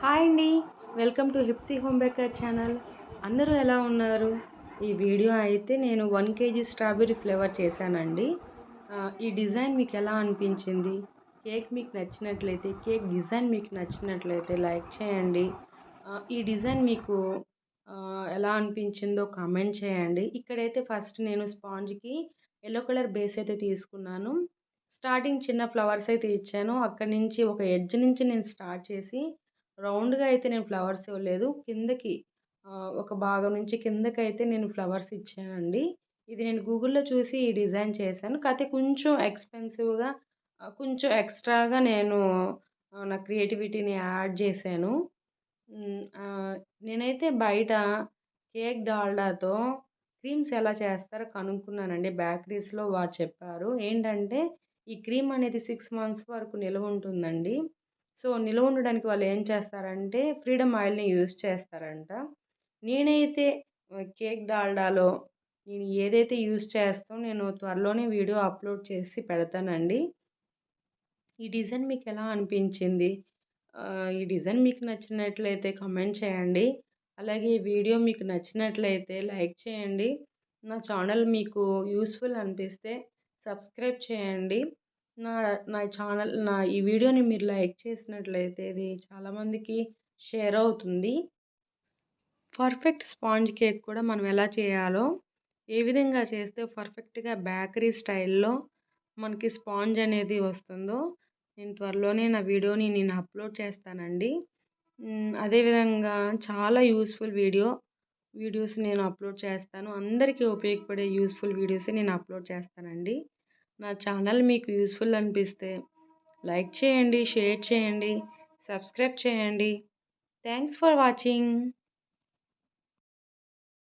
Hi అండి. Welcome to hipsy home baker channel. అందరూ ఎలా ఉన్నారు? ఈ వీడియో అయితే నేను వన్ కేజీ స్ట్రాబెర్రీ ఫ్లేవర్ చేశానండి. ఈ డిజైన్ మీకు ఎలా అనిపించింది? కేక్ మీకు నచ్చినట్లయితే కేక్ డిజైన్ మీకు నచ్చినట్లయితే లైక్ చేయండి. ఈ డిజైన్ మీకు ఎలా అనిపించిందో కామెంట్ చేయండి. ఇక్కడైతే ఫస్ట్ నేను స్పాంజ్కి ఎల్లో కలర్ బేస్ అయితే తీసుకున్నాను. స్టార్టింగ్ చిన్న ఫ్లవర్స్ అయితే ఇచ్చాను. అక్కడి నుంచి ఒక ఎడ్జ్ నుంచి నేను స్టార్ట్ చేసి రౌండ్గా అయితే నేను ఫ్లవర్స్ ఇవ్వలేదు. కిందకి ఒక భాగం నుంచి కిందకి అయితే నేను ఫ్లవర్స్ ఇచ్చానండి. ఇది నేను గూగుల్లో చూసి ఈ డిజైన్ చేశాను. కాకపోతే కొంచెం ఎక్స్పెన్సివ్గా కొంచెం ఎక్స్ట్రాగా నేను నా క్రియేటివిటీని యాడ్ చేశాను. నేనైతే బయట కేక్ డాల్డాతో క్రీమ్స్ ఎలా చేస్తారో కనుక్కున్నానండి. బేకరీస్లో వారు చెప్పారు. ఏంటంటే ఈ క్రీమ్ అనేది సిక్స్ మంత్స్ వరకు నిల్వ ఉంటుందండి. సో నిల్వ ఉండడానికి వాళ్ళు ఏం చేస్తారంటే ఫ్రీడమ్ ఆయిల్ని యూజ్ చేస్తారంట. నేనైతే కేక్ డాల్డాలో నేను ఏదైతే యూజ్ చేస్తానో నేను త్వరలోనే వీడియో అప్లోడ్ చేసి పెడతానండి. ఈ డిజైన్ మీకు ఎలా అనిపించింది? ఈ డిజైన్ మీకు నచ్చినట్లయితే కమెంట్ చేయండి. అలాగే ఈ వీడియో మీకు నచ్చినట్లయితే లైక్ చేయండి. నా ఛానల్ మీకు యూస్ఫుల్ అనిపిస్తే సబ్స్క్రైబ్ చేయండి. నా నా ఛానల్ నా ఈ వీడియోని మీరు లైక్ చేసినట్లయితే ఇది చాలామందికి షేర్ అవుతుంది. పర్ఫెక్ట్ స్పాంజ్ కేక్ కూడా మనం ఎలా చేయాలో ఏ విధంగా చేస్తే పర్ఫెక్ట్గా బేకరీ స్టైల్లో మనకి స్పాంజ్ అనేది వస్తుందో నేను త్వరలోనే నా వీడియోని నేను అప్లోడ్ చేస్తానండి. అదేవిధంగా చాలా యూస్ఫుల్ వీడియో వీడియోస్ నేను అప్లోడ్ చేస్తాను. అందరికీ ఉపయోగపడే యూస్ఫుల్ వీడియోస్ నేను అప్లోడ్ చేస్తానండి. నా ఛానల్ మీకు యూస్ఫుల్ అనిపిస్తే లైక్ చేయండి షేర్ చేయండి సబ్స్క్రైబ్ చేయండి. Thanks for watching.